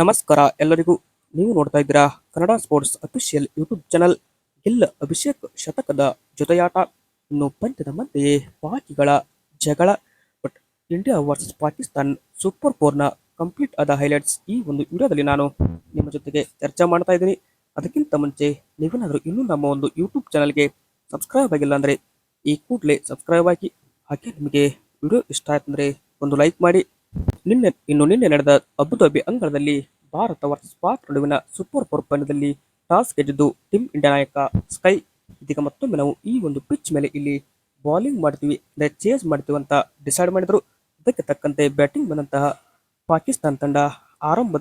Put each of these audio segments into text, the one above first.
ನಮಸ್ಕಾರ, ಎಲ್ಲರಿಗೂ ನೀವು ನೋಡ್ತಾ ಇದ್ದೀರಾ Kannada sports official YouTube channel. Gill Abhishek ಶತಕದ ಜೊತೆಯಾಟ. ಇನ್ನು ಪಂದ್ಯದ ಮಧ್ಯೆ ಪಾಕಿಗಳ ಜಗಳ, but India versus Pakistan super ಫೋರ್ನ complete ಆದ ಹೈಲೈಟ್ಸ್ ಈ ಒಂದು ವಿಡಿಯೋದಲ್ಲಿ ನಾನು ನಿಮ್ಮ ಜೊತೆಗೆ ಚರ್ಚೆ ಮಾಡ್ತಾ ಇದ್ದೀನಿ. ಅದಕ್ಕಿಂತ ಮುಂಚೆ ನೀವೇನಾದರೂ ಇನ್ನೂ ನಮ್ಮ ಒಂದು ಯೂಟ್ಯೂಬ್ ಚಾನಲ್ಗೆ ಸಬ್ಸ್ಕ್ರೈಬ್ ಆಗಿಲ್ಲ ಅಂದರೆ ಈ ಕೂಡಲೇ ಸಬ್ಸ್ಕ್ರೈಬ್ ಆಗಿ ಹಾಗೆ ನಿಮಗೆ ವಿಡಿಯೋ ಇಷ್ಟ ಆಯ್ತಂದರೆ ಒಂದು ಲೈಕ್ ಮಾಡಿ. ನಿನ್ನೆ, ಇನ್ನು ನಿನ್ನೆ ನಡೆದ ಅಬುಧಾಬಿ ಅಂಗಳದಲ್ಲಿ ಭಾರತ ವರ್ಸಸ್ ಪಾಕ್ ನಡುವಿನ ಸೂಪರ್ ಫೋರ್ ಪಂದ್ಯದಲ್ಲಿ ಟಾಸ್ ಗೆದ್ದು ಟೀಮ್ ಇಂಡಿಯಾ ನಾಯಕ ಸ್ಕೈ. ಇದೀಗ ಮತ್ತೊಮ್ಮೆ ನಾವು ಈ ಒಂದು ಪಿಚ್ ಮೇಲೆ ಇಲ್ಲಿ ಬೌಲಿಂಗ್ ಮಾಡ್ತೀವಿ, ಅಂದರೆ ಚೇಸ್ ಮಾಡ್ತೀವಿ ಅಂತ ಡಿಸೈಡ್ ಮಾಡಿದ್ರು. ಅದಕ್ಕೆ ತಕ್ಕಂತೆ ಬ್ಯಾಟಿಂಗ್ ಬಂದಂತಹ ಪಾಕಿಸ್ತಾನ ತಂಡ ಆರಂಭ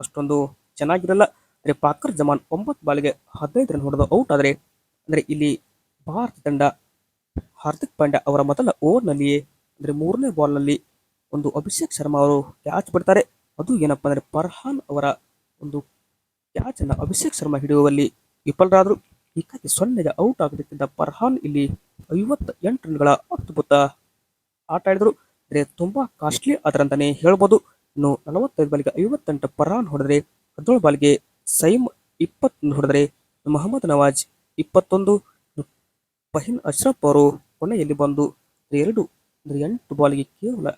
ಅಷ್ಟೊಂದು ಚೆನ್ನಾಗಿರಲ್ಲ. ಅಂದರೆ ಪಾಕರ್ ಜಮಾನ್ ಒಂಬತ್ತು ಬಾಲಿಗೆ ಹದಿನೈದು ರನ್ ಹೊಡೆದು ಔಟ್ ಆದರೆ, ಅಂದರೆ ಇಲ್ಲಿ ಭಾರತ ತಂಡ ಹಾರ್ದಿಕ್ ಪಾಂಡ್ಯ ಅವರ ಮೊದಲ ಓವರ್ನಲ್ಲಿಯೇ ಅಂದರೆ ಮೂರನೇ ಬಾಲ್ನಲ್ಲಿ ಒಂದು ಅಭಿಷೇಕ್ ಶರ್ಮಾ ಅವರು ಕ್ಯಾಚ್ ಬಿಡ್ತಾರೆ. ಅದು ಏನಪ್ಪಾ ಅಂದರೆ ಫರ್ಹಾನ್ ಅವರ ಒಂದು ಕ್ಯಾಚ್ ಅನ್ನು ಅಭಿಷೇಕ್ ಶರ್ಮಾ ಹಿಡಿಯುವಲ್ಲಿ ವಿಫಲರಾದರು ಹೀಗಾಗಿ ಸೊನ್ನೆಗೆ ಔಟ್ ಆಗೋದಕ್ಕಿಂತ ಫರ್ಹಾನ್ ಇಲ್ಲಿ ಐವತ್ತ ಎಂಟು ರನ್ಗಳ ಅದ್ಭುತ ಆಟ ಆಡಿದರು. ಅಂದರೆ ತುಂಬಾ ಕಾಸ್ಟ್ಲಿ ಅದರಂತಾನೆ ಹೇಳ್ಬೋದು. ಇನ್ನು ನಲವತ್ತೈದು ಬಾಲಿಗೆ ಐವತ್ತೆಂಟು ಫರ್ಹಾನ್ ಹೊಡೆದರೆ ಹದಿನೇಳು ಬಾಲಿಗೆ ಸೈಮ್ ಇಪ್ಪತ್ತೊಂದು ಹೊಡೆದರೆ ಮೊಹಮ್ಮದ್ ನವಾಜ್ ಇಪ್ಪತ್ತೊಂದು. ಪಹಿನ್ ಅಶ್ರಫ್ ಅವರು ಕೊನೆಯಲ್ಲಿ ಬಂದು ಎರಡು ಅಂದರೆ ಎಂಟು ಬಾಲಿಗೆ ಕೇವಲ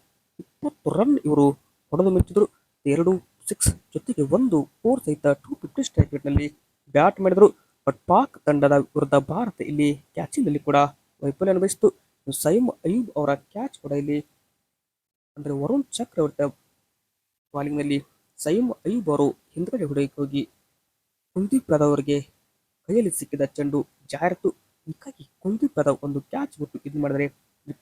ಇಪ್ಪತ್ತು ರನ್ ಇವರು ಹೊಡೆದು ಮೆಚ್ಚಿದ್ರು. ಎರಡು ಸಿಕ್ಸ್ ಜೊತೆಗೆ ಒಂದು ಫೋರ್ ಸಹಿತ ಟೂ ಫಿಫ್ಟಿ ಸ್ಟ್ರೈಕ್ ರೇಟ್ನಲ್ಲಿ ಬ್ಯಾಟ್ ಮಾಡಿದರು. ಬಟ್ ಪಾಕ್ ತಂಡದ ವಿರುದ್ಧ ಭಾರತ ಇಲ್ಲಿ ಕ್ಯಾಚಿಂಗ್ನಲ್ಲಿ ಕೂಡ ವೈಫಲ್ಯ ಅನುಭವಿಸಿತು. ಸೈಮ್ ಅಯೂಬ್ ಅವರ ಕ್ಯಾಚ್ ಕೂಡ ಇಲ್ಲಿ ಅಂದರೆ ವರುಣ್ ಚಕ್ರವರ್ತಿ ಬಾಲಿಂಗ್ನಲ್ಲಿ ಸೈಮ್ ಅಯೂಬ್ ಅವರು ಹಿಂದ್ಗಡೆ ಹೋಗಿ ಕುಲ್ದೀಪ್ ಯಾದವ್ ಅವರಿಗೆ ಕೈಯಲ್ಲಿ ಸಿಕ್ಕಿದ ಚೆಂಡು ಜಾರಿತು ಹೀಗಾಗಿ ಕುಲ್ದೀಪ್ ಯಾದವ್ ಒಂದು ಕ್ಯಾಚ್ ಬಿಟ್ಟು ಇದು ಮಾಡಿದರೆ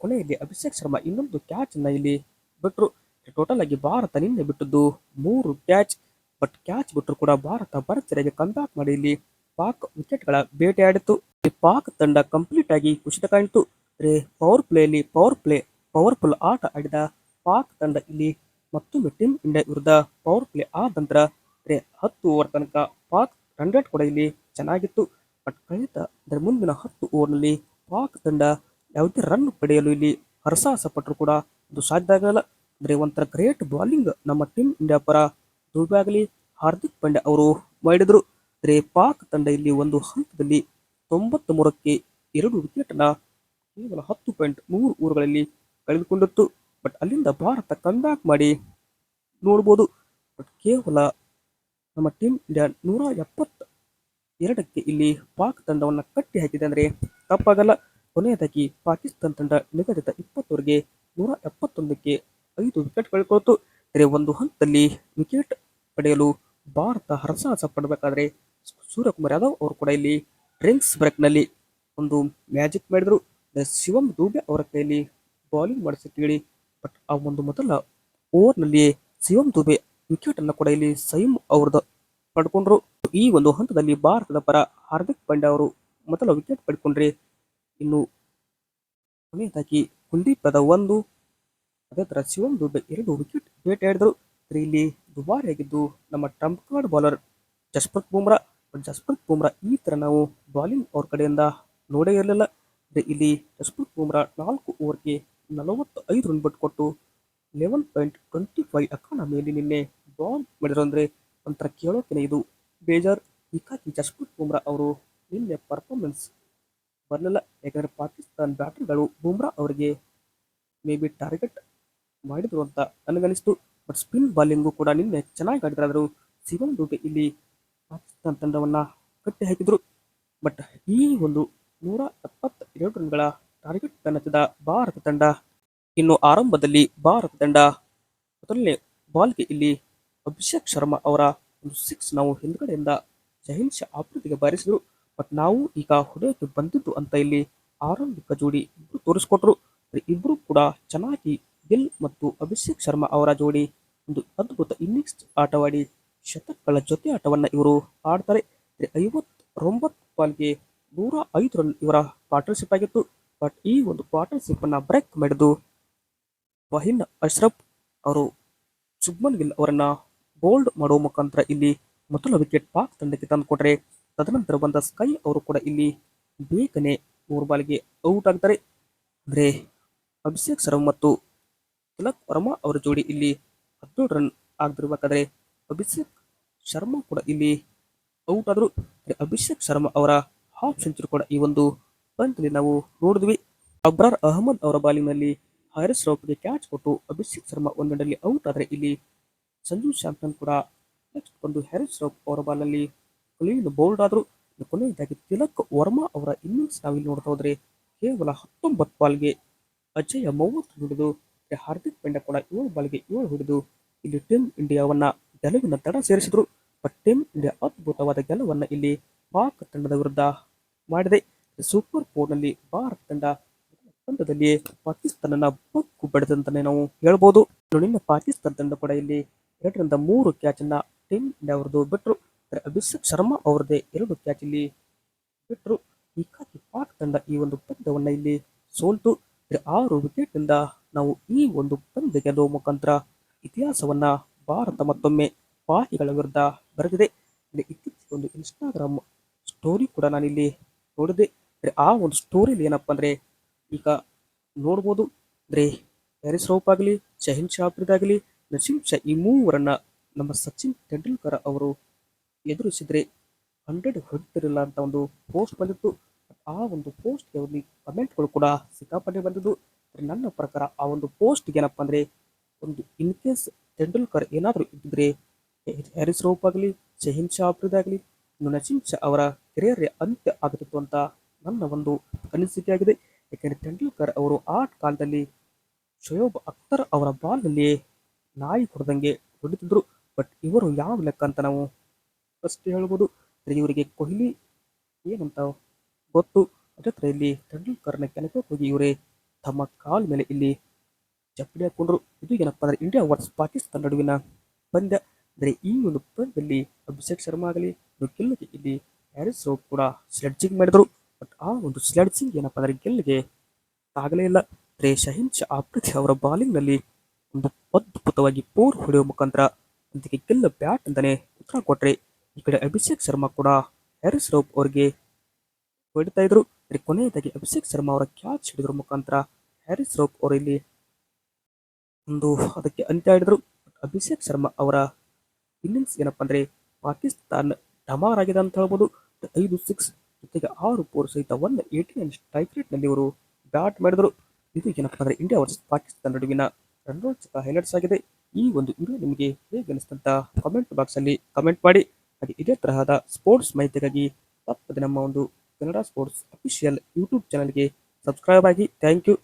ಕೊನೆಯಲ್ಲಿ ಅಭಿಷೇಕ್ ಶರ್ಮಾ ಇನ್ನೊಂದು ಕ್ಯಾಚ್ ಇಲ್ಲಿ ಬಿಟ್ರು. ಟೋಟಲ್ ಆಗಿ ಭಾರತ ನಿನ್ನೆ ಬಿಟ್ಟದ್ದು ಮೂರು ಕ್ಯಾಚ್ ಬಟ್ ಕ್ಯಾಚ್ ಬಿಟ್ಟರು ಕೂಡ ಭಾರತ ಭರ್ಜರಿಯಾಗಿ ಕಂಬ್ಯಾಕ್ ಮಾಡಿ ಇಲ್ಲಿ ಪಾಕ್ ವಿಕೆಟ್ಗಳ ಬೇಟೆಯಾಡಿತು ಈ ಪಾಕ್ ತಂಡ ಕಂಪ್ಲೀಟ್ ಆಗಿ ಕುಸಿತ ಕಾಣಿತು. ರೇ ಪವರ್ ಪ್ಲೇಯಲ್ಲಿ ಪವರ್ ಪ್ಲೇ ಪವರ್ಫುಲ್ ಆಟ ಆಡಿದ ಪಾಕ್ ತಂಡ ಇಲ್ಲಿ ಮತ್ತೊಮ್ಮೆ ಟೀಮ್ ಇಂಡಿಯಾ ವಿರುದ್ಧ ಪವರ್ ಪ್ಲೇ ಆದ ನಂತರ ರೇ ಹತ್ತು ಓವರ್ ತನಕ ಪಾಕ್ ರನ್ ರೇಟ್ ಕೂಡ ಇಲ್ಲಿ ಚೆನ್ನಾಗಿತ್ತು. ಬಟ್ ಕಳೆದ, ಅದರ ಮುಂದಿನ ಹತ್ತು ಓವರ್ನಲ್ಲಿ ಪಾಕ್ ತಂಡ ಯಾವುದೇ ರನ್ ಪಡೆಯಲು ಇಲ್ಲಿ ಹರಸಾಹಸ ಪಟ್ಟರು ಕೂಡ ಅದು ಸಾಧ್ಯ ಆಗಲ್ಲ. ಅಂದರೆ ಒಂಥರ ಗ್ರೇಟ್ ಬಾಲಿಂಗ್ ನಮ್ಮ ಟೀಮ್ ಇಂಡಿಯಾ ಪರ. ಆಗಲಿ, ಹಾರ್ದಿಕ್ ಪಾಂಡ್ಯ ಅವರು ಮಾಡಿದರು. ಆದರೆ ಪಾಕ್ ತಂಡ ಇಲ್ಲಿ ಒಂದು ಹಂತದಲ್ಲಿ ತೊಂಬತ್ತ್ ಮೂರಕ್ಕೆ ಎರಡು ವಿಕೆಟ್ ಅನ್ನ ಕೇವಲ ಹತ್ತು ಪಾಯಿಂಟ್ ಮೂರು ಓವರ್ಗಳಲ್ಲಿ ಕಳೆದುಕೊಂಡಿತ್ತು. ಬಟ್ ಅಲ್ಲಿಂದ ಭಾರತ ಕಮ್ಬ್ಯಾಕ್ ಮಾಡಿ ನೋಡ್ಬೋದು. ಬಟ್ ಕೇವಲ ನಮ್ಮ ಟೀಮ್ ಇಂಡಿಯಾ ನೂರ ಎಪ್ಪತ್ತ ಎರಡಕ್ಕೆ ಇಲ್ಲಿ ಪಾಕ್ ತಂಡವನ್ನು ಕಟ್ಟಿ ಹಾಕಿದೆ ಅಂದರೆ ತಪ್ಪಾಗಲ್ಲ. ಕೊನೆಯದಾಗಿ ಪಾಕಿಸ್ತಾನ ತಂಡ ನಿಗದಿತ ಇಪ್ಪತ್ತವರೆಗೆ ನೂರ ಎಪ್ಪತ್ತೊಂದಕ್ಕೆ ಐದು ವಿಕೆಟ್ ಕಳ್ಕೊಳ್ತು ಅಂದರೆ ಒಂದು ಹಂತದಲ್ಲಿ ವಿಕೆಟ್ ಪಡೆಯಲು ಭಾರತ ಹರಸಾಹಸ ಪಡಬೇಕಾದ್ರೆ ಸೂರ್ಯಕುಮಾರ್ ಯಾದವ್ ಅವರು ಕೂಡ ಇಲ್ಲಿ ಡ್ರಿಂಕ್ಸ್ ಬ್ರೇಕ್ನಲ್ಲಿ ಒಂದು ಮ್ಯಾಜಿಕ್ ಮಾಡಿದರು. ಶಿವಂ ದೂಬೆ ಅವರ ಕೈಯಲ್ಲಿ ಬೌಲಿಂಗ್ ಹೇಳಿ, ಬಟ್ ಆ ಒಂದು ಮೊದಲ ಓವರ್ನಲ್ಲಿಯೇ ಶಿವಂ ದೂಬೆ ವಿಕೆಟ್ ಅನ್ನು ಕೂಡ ಇಲ್ಲಿ ಸೈಮ್ ಅವ್ರದ್ದು ಪಡ್ಕೊಂಡ್ರು. ಈ ಒಂದು ಹಂತದಲ್ಲಿ ಭಾರತದ ಪರ ಹಾರ್ದಿಕ್ ಪಾಂಡ್ಯ ಅವರು ಮೊದಲ ವಿಕೆಟ್ ಪಡ್ಕೊಂಡ್ರೆ ಇನ್ನು ಕೊನೆಯದಾಗಿ ಕುಲ್ದೀಪ್ ಒಂದು, ಅದೇ ಥರ ಶಿವಮ್ ದುಬೆ ಎರಡು ವಿಕೆಟ್ ಬೇಟೆಯಾಡಿದ್ರು ಇಲ್ಲಿ ದುಬಾರಿಯಾಗಿದ್ದು ನಮ್ಮ trump card bowler Jasprit Bumrah. Jasprit Bumrah ಈ ತರ ನಾವು ಬಾಲಿಂಗ್ ಅವ್ರ ಕಡೆಯಿಂದ ನೋಡೇ ಇರಲಿಲ್ಲ. ಇಲ್ಲಿ ಜಸ್ಪ್ರೀತ್ ಬುಮ್ರಾ ನಾಲ್ಕು ಓವರ್ಗೆ ನಲವತ್ತು ಐದು ರನ್ ಬಿಟ್ಟು ಕೊಟ್ಟು ಲೆವೆನ್ ಪಾಯಿಂಟ್ ಟ್ವೆಂಟಿ ಫೈವ್ ಎಕಾನಮಿಯಲ್ಲಿ ನಿನ್ನೆ ಬಾಲ್ ಮಾಡಿದ್ರು ಅಂದರೆ ಒಂಥರ ಕೇಳೋಕೆನೆ ಇದು ಬೇಜಾರ್. ಹೀಗಾಗಿ ಜಸ್ಪ್ರೀತ್ ಬುಮ್ರಾ ಅವರು ನಿನ್ನೆ ಪರ್ಫಾರ್ಮೆನ್ಸ್ ಬರಲಿಲ್ಲ. ಯಾಕಂದರೆ ಪಾಕಿಸ್ತಾನ್ ಬ್ಯಾಟರ್ಗಳು ಬುಮ್ರಾ ಅವರಿಗೆ ಮೇ ಬಿ ಟಾರ್ಗೆಟ್ ಮಾಡಿದ್ರು ಅಂತ ನನಗನಿಸ್ತು ಬಟ್ ಸ್ಪಿನ್ ಬಾಲಿಂಗು ಕೂಡ ನಿನ್ನೆ ಚೆನ್ನಾಗಿ ಆಡಿದ್ರಾದರೂ ಸಿವನ್ ದುಬೆ ಇಲ್ಲಿ ಪಾಕಿಸ್ತಾನ ತಂಡವನ್ನ ಕಟ್ಟಿ ಹಾಕಿದ್ರು. ಬಟ್ ಈ ಒಂದು ನೂರ ಎಪ್ಪತ್ತ ಎರಡು ರನ್ಗಳ ಟಾರ್ಗೆಟ್ ಬೆನ್ನತ್ತಿದ ಭಾರತ ತಂಡ ಇನ್ನು ಆರಂಭದಲ್ಲಿ ಭಾರತ ತಂಡ ಮೊದಲನೇ ಬಾಲ್ಗೆ ಇಲ್ಲಿ ಅಭಿಷೇಕ್ ಶರ್ಮಾ ಅವರ ಒಂದು ಸಿಕ್ಸ್ ನಾವು ಹಿಂದ್ಗಡೆಯಿಂದ ಜಹಿನ್ ಶಾ ಬಾರಿಸಿದ್ರು. ಬಟ್ ನಾವು ಈಗ ಹೊಡೆಯೋಕೆ ಬಂದಿದ್ದು ಅಂತ ಇಲ್ಲಿ ಆರಂಭಿಕ ಜೋಡಿ ಇಬ್ರು ತೋರಿಸ್ಕೊಟ್ರು. ಇಬ್ರು ಕೂಡ ಚೆನ್ನಾಗಿ ಗಿಲ್ ಮತ್ತು ಅಭಿಷೇಕ್ ಶರ್ಮಾ ಅವರ ಜೋಡಿ ಒಂದು ಅದ್ಭುತ ಇನ್ನಿಂಗ್ಸ್ ಆಟವಾಡಿ ಶತಕಗಳ ಜೊತೆ ಆಟವನ್ನು ಇವರು ಆಡ್ತಾರೆ. ಐವತ್ತೊಂಬತ್ತು ಬಾಲ್ಗೆ ನೂರ ಐದು ರನ್ ಇವರ ಪಾರ್ಟ್ನರ್ಶಿಪ್ ಆಗಿತ್ತು. ಬಟ್ ಈ ಒಂದು ಪಾರ್ಟ್ನರ್ಶಿಪ್ ಅನ್ನ ಬ್ರೇಕ್ ಮಾಡಿದ್ದು ವಹಿನ್ ಅಶ್ರಫ್ ಅವರು. ಶುಭ್ಮನ್ ಗಿಲ್ ಅವರನ್ನ ಬೋಲ್ಡ್ ಮಾಡುವ ಮುಖಾಂತರ ಇಲ್ಲಿ ಮೊದಲ ವಿಕೆಟ್ ಪಾಕ್ ತಂಡಕ್ಕೆ ತಂದುಕೊಟ್ರೆ ತದನಂತರ ಬಂದ ಸ್ಕೈ ಅವರು ಕೂಡ ಇಲ್ಲಿ ಬೇಗನೆ ಮೂರು ಬಾಲಿಗೆ ಔಟ್ ಆಗ್ತಾರೆ. ಅಂದರೆ ಅಭಿಷೇಕ್ ಶರ್ಮಾ ಮತ್ತು ತಿಲಕ್ ವರ್ಮಾ ಅವರ ಜೋಡಿ ಇಲ್ಲಿ ಹದಿನೇಳು ರನ್ ಆಗದಿರಬೇಕಾದ್ರೆ ಅಭಿಷೇಕ್ ಶರ್ಮಾ ಕೂಡ ಇಲ್ಲಿ ಔಟ್ ಆದರು. ಅಭಿಷೇಕ್ ಶರ್ಮಾ ಅವರ ಹಾಫ್ ಸೆಂಚುರಿ ಕೂಡ ಈ ಒಂದು ಪಂದ್ಯದಲ್ಲಿ ನಾವು ನೋಡಿದ್ವಿ. ಅಬ್ರಾರ್ ಅಹಮದ್ ಅವರ ಬಾಲಿನಲ್ಲಿ ಹಾರಿಸ್ ರೌಪ್ಗೆ ಕ್ಯಾಚ್ ಕೊಟ್ಟು ಅಭಿಷೇಕ್ ಶರ್ಮಾ ಒಂದೆಂಡಲ್ಲಿ ಔಟ್ ಆದರೆ ಇಲ್ಲಿ ಸಂಜು ಸ್ಯಾಮ್ಸನ್ ಕೂಡ ನೆಕ್ಸ್ಟ್ ಬಂದು ಹ್ಯಾರಿಸ್ ರೌಪ್ ಅವರ ಬಾಲ್ನಲ್ಲಿ ಕ್ಲೀನ್ ಬೋಲ್ಡ್ ಆದ್ರು ಕೊನೆಯದಾಗಿ ತಿಲಕ್ ವರ್ಮಾ ಅವರ ಇನ್ನಿಂಗ್ಸ್ ನಾವಿಲ್ಲಿ ನೋಡ್ತಾ ಹೋದ್ರೆ ಕೇವಲ ಹತ್ತೊಂಬತ್ತು ಬಾಲ್ಗೆ ಅಜಯ ಮೂವತ್ತು ಹಿಡಿದು ಹಾರ್ದಿಕ್ ಪಾಂಡ್ಯ ಕೂಡ ಏಳು ಬಾಲ್ಗೆ ಏಳು ಹಿಡಿದು ಇಲ್ಲಿ ಟೀಮ್ ಇಂಡಿಯಾವನ್ನ ಗೆಲುವಿನ ತಡ ಸೇರಿಸಿದ್ರು. ಬಟ್ ಟೀಮ್ ಇಂಡಿಯಾ ಅದ್ಭುತವಾದ ಗೆಲುವನ್ನು ಇಲ್ಲಿ ಪಾಕ್ ತಂಡದ ವಿರುದ್ಧ ಮಾಡಿದೆ. ಸೂಪರ್ ಫೋರ್ನಲ್ಲಿ ಭಾರತ ತಂಡ ತಂಡದಲ್ಲಿ ಪಾಕಿಸ್ತಾನನ ಬಗ್ಗು ಬಡಿದಂತಾನೆ ನಾವು ಇನ್ನು ನಿನ್ನೆ ಪಾಕಿಸ್ತಾನ ತಂಡ ಕೂಡ ಇಲ್ಲಿ ಎರಡರಿಂದ ಮೂರು ಕ್ಯಾಚ್ ಅನ್ನ ಟೀಮ್ ಇಂಡಿಯಾ ಅವರದು ಬಿಟ್ರು. ಆದರೆ ಅಭಿಷೇಕ್ ಶರ್ಮಾ ಅವರದೇ ಎರಡು ಕ್ಯಾಚ್ ಇಲ್ಲಿ ಬಿಟ್ರು. ಹೀಗಾಗಿ ಪಾಕ್ ತಂಡ ಈ ಒಂದು ಪಂದ್ಯವನ್ನು ಇಲ್ಲಿ ಸೋಲ್ತು. ಆರು ವಿಕೆಟ್ನಿಂದ ನಾವು ಈ ಒಂದು ಪಂದ್ಯ ಗೆಲ್ಲುವ ಮುಖಾಂತರ ಇತಿಹಾಸವನ್ನ ಭಾರತ ಮತ್ತೊಮ್ಮೆ ಪಾಹಿಗಳ ವಿರುದ್ಧ ಬರೆದಿದೆ. ಇತ್ತೀಚೆಗೆ ಒಂದು ಇನ್ಸ್ಟಾಗ್ರಾಮ್ ಸ್ಟೋರಿ ಕೂಡ ನಾನಿಲ್ಲಿ ನೋಡಿದೆ. ಆ ಒಂದು ಸ್ಟೋರಿಲಿ ಏನಪ್ಪ ಅಂದ್ರೆ ಈಗ ನೋಡ್ಬೋದು. ಅಂದ್ರೆ ಹ್ಯಾರಿಸ್ ರೌಪ್ ಆಗಲಿ ಶಹಿನ್ ಶಾಪ್ರಿದ್ ಆಗಲಿ ನಸೀಂ ಶಾ ಈ ಮೂವರನ್ನ ನಮ್ಮ ಸಚಿನ್ ತೆಂಡೂಲ್ಕರ್ ಅವರು ಎದುರಿಸಿದ್ರೆ ಹಂಡ್ರೆಡ್ ಹೊಡಿತಿರಲಿಲ್ಲ ಅಂತ ಒಂದು ಪೋಸ್ಟ್ ಬಂದಿತ್ತು. ಆ ಒಂದು ಪೋಸ್ಟ್ಗೆ ಒಂದು ಕಮೆಂಟ್ಗಳು ಕೂಡ ಸಿಕ್ಕಾಪಟ್ಟೆ ಬಂದಿದ್ದು. ನನ್ನ ಪ್ರಕಾರ ಆ ಒಂದು ಪೋಸ್ಟ್ಗೆ ಏನಪ್ಪ ಅಂದರೆ ಒಂದು ಇನ್ ಕೇಸ್ ತೆಂಡೂಲ್ಕರ್ ಏನಾದರೂ ಇದ್ದಿದ್ರೆ ಹ್ಯಾರಿಸ್ ರೌಪ್ ಆಗಲಿ ಶಹೀನ್ ಶಾ ಆಗಲಿ ನಸೀಂ ಶಾ ಅವರ ಕೆರಿಯರ್ ಅಂತ್ಯ ಆಗುತ್ತಿತ್ತು ಅಂತ ನನ್ನ ಒಂದು ಅನಿಸಿಕೆ ಆಗಿದೆ. ಯಾಕೆಂದರೆ ತೆಂಡೂಲ್ಕರ್ ಅವರು ಆ ಕಾಲದಲ್ಲಿ ಶೋಯೋಬ್ ಅಖ್ತರ್ ಅವರ ಬಾಲ್ನಲ್ಲಿ ನಾಯಿ ಹೊಡೆದಂಗೆ ಹೊಡಿತಿದ್ರು. ಬಟ್ ಇವರು ಯಾವ ಲೆಕ್ಕ ಅಂತ ನಾವು ಫಸ್ಟ್ ಹೇಳ್ಬೋದು. ಇವರಿಗೆ ಕೊಹ್ಲಿ ಏನಂತ ಗೊತ್ತು. ಅದೇ ಥರ ಇಲ್ಲಿ ತೆಂಡೂಲ್ಕರ್ನ ಕೆಳಗೆ ಹೋಗಿ ಇವರೇ ತಮ್ಮ ಕಾಲ ಮೇಲೆ ಇಲ್ಲಿ ಚಪ್ಪಡಿ ಹಾಕೊಂಡ್ರು. ಇದು ಏನಪ್ಪ ಅಂದ್ರೆ ಇಂಡಿಯಾ ವರ್ಸ್ ಪಾಕಿಸ್ತಾನ ನಡುವಿನ ಪಂದ್ಯ. ಅಂದ್ರೆ ಈ ಒಂದು ಪಂದ್ಯದಲ್ಲಿ ಅಭಿಷೇಕ್ ಶರ್ಮಾ ಆಗಲಿ ಗೆಲ್ಲಿಗೆ ಇಲ್ಲಿ ಹ್ಯಾರಿಸ್ ರೌಫ್ ಕೂಡ ಸ್ಲೆಡ್ಜಿಂಗ್ ಮಾಡಿದ್ರು. ಬಟ್ ಆ ಒಂದು ಸ್ಲೆಡ್ಜಿಂಗ್ ಏನಪ್ಪ ಅಂದ್ರೆ ಗೆಲ್ಲಿಗೆ ಆಗಲೇ ಇಲ್ಲ. ಅಂದ್ರೆ ಶಹಿನ್ ಶಾ ಆಫ್ರಿದಿ ಅವರ ಬಾಲಿಂಗ್ನಲ್ಲಿ ಒಂದು ಅದ್ಭುತವಾಗಿ ಪೋರ್ ಹೊಡೆಯುವ ಮುಖಾಂತರ ಅದಕ್ಕೆ ಗೆಲ್ಲ ಬ್ಯಾಟ್ ಅಂತಾನೆ ಉತ್ತರ ಕೊಟ್ರೆ ಈ ಕಡೆ ಅಭಿಷೇಕ್ ಶರ್ಮಾ ಕೂಡ ಹ್ಯಾರಿಸ್ ರೌಪ್ ಅವರಿಗೆ ಹೊಡಿತಾ ಇದ್ರು. ಕೊನೆಯದಾಗಿ ಅಭಿಷೇಕ್ ಶರ್ಮಾ ಅವರ ಕ್ಯಾಚ್ ಹಿಡಿದ್ರ ಮುಖಾಂತರ ಹ್ಯಾರಿಸ್ ರೌಪ್ ಅವರು ಇಲ್ಲಿ ಒಂದು ಅದಕ್ಕೆ ಅಂತ್ಯ ಹಿಡಿದ್ರು. ಅಭಿಷೇಕ್ ಶರ್ಮಾ ಅವರ ಇನ್ನಿಂಗ್ಸ್ ಏನಪ್ಪ ಅಂದ್ರೆ ಪಾಕಿಸ್ತಾನ ಡಮಾರ್ ಆಗಿದೆ ಅಂತ ಹೇಳ್ಬೋದು. ಐದು ಸಿಕ್ಸ್ ಜೊತೆಗೆ ಆರು ಫೋರ್ ಸಹಿತ ಒನ್ ಏಯ್ಟಿ ನೈನ್ ಸ್ಟ್ರೈಕ್ ರೇಟ್ನಲ್ಲಿ ಇವರು ಬ್ಯಾಟ್ ಮಾಡಿದ್ರು. ಇದು ಏನಪ್ಪ ಅಂದ್ರೆ ಇಂಡಿಯಾ ವರ್ಸಸ್ ಪಾಕಿಸ್ತಾನ ನಡುವಿನ ರಣರೋಚಕ ಹೈಲೈಟ್ಸ್ ಆಗಿದೆ. ಈ ಒಂದು ವಿಡಿಯೋ ನಿಮಗೆ ಹೇಗೆ ಅನಿಸ್ತಂತ ಕಾಮೆಂಟ್ ಬಾಕ್ಸ್ ಅಲ್ಲಿ ಕಮೆಂಟ್ ಮಾಡಿ. ಹಾಗೆ ಇದೇ ತರಹದ ಸ್ಪೋರ್ಟ್ಸ್ ಮಾಹಿತಿಗಾಗಿ ತಪ್ಪದೆ ನಮ್ಮ ಒಂದು ಕನ್ನಡ ಸ್ಪೋರ್ಟ್ಸ್ ಅಫಿಷಿಯಲ್ ಯೂಟ್ಯೂಬ್ ಚಾನಲ್ಗೆ ಸಬ್ಸ್ಕ್ರೈಬ್ ಆಗಿ. Thank you